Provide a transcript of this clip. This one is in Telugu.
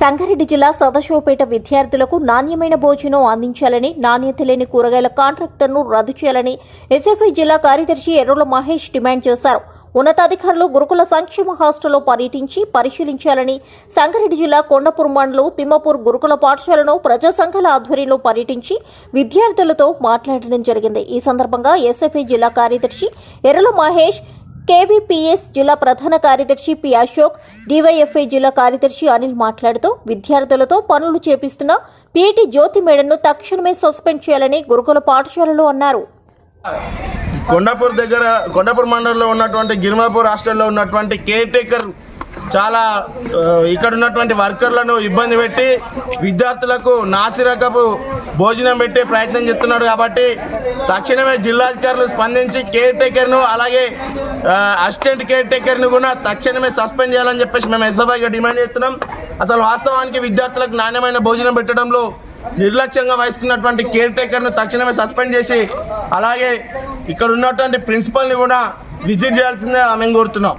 సంగారెడ్డి జిల్లా సదాశివపేట విద్యార్థులకు నాణ్యమైన భోజనం అందించాలని నాణ్యత లేని కూరగాయల కాంట్రాక్టర్ను రద్దు చేయాలని ఎస్ఎఫ్ఐ జిల్లా కార్యదర్శి ఎర్రుల మహేష్ డిమాండ్ చేశారు. ఉన్నతాధికారులు గురుకుల సంక్షేమ హాస్టల్లో పర్యటించి పరిశీలించాలని సంగారెడ్డి జిల్లా కొండపూర్ మండలం తిమ్మపూర్ గురుకుల పాఠశాలను ప్రజా సంఘాల ఆధ్వర్యంలో పర్యటించి విద్యార్థులతో మాట్లాడడం జరిగింది. ఈ సందర్భంగా ఎస్ఎఫ్ఐ జిల్లా కార్యదర్శి ఎర్రల మహేష్ కేవీపీఎస్ జిల్లా ప్రధాన కార్యదర్శి పి అశోక్ డివైఎఫ్ఐ జిల్లా కార్యదర్శి అనిల్ మాట్లాడుతూ విద్యార్థులతో పనులు చేపిస్తున్న పిటి జ్యోతి మేడను తక్షణమే సస్పెండ్ చేయాలని గురుకుల పాఠశాలలో అన్నారు. కొండాపూర్ దగ్గర కొండాపూర్ మండలంలో ఉన్నటువంటి గిరిమాపూర్ హాస్టల్లో ఉన్నటువంటి కేర్ టేకర్ చాలా ఇక్కడ ఉన్నటువంటి వర్కర్లను ఇబ్బంది పెట్టి విద్యార్థులకు నాసిరకపు భోజనం పెట్టే ప్రయత్నం చేస్తున్నాడు కాబట్టి తక్షణమే జిల్లాధికారులు స్పందించి కేర్ టేకర్ను అలాగే అసిస్టెంట్ కేర్ టేకర్ను కూడా తక్షణమే సస్పెండ్ చేయాలని చెప్పేసి మేము ఎస్ఎఫ్ఐగా డిమాండ్ చేస్తున్నాం. అసలు వాస్తవానికి విద్యార్థులకు నాణ్యమైన భోజనం పెట్టడంలో నిర్లక్ష్యంగా వహిస్తున్నటువంటి కేర్ టేకర్ను తక్షణమే సస్పెండ్ చేసి అలాగే ఇక్కడ ఉన్నటువంటి ప్రిన్సిపల్ని కూడా విజిట్ చేయాల్సిందే మేము కోరుతున్నాం.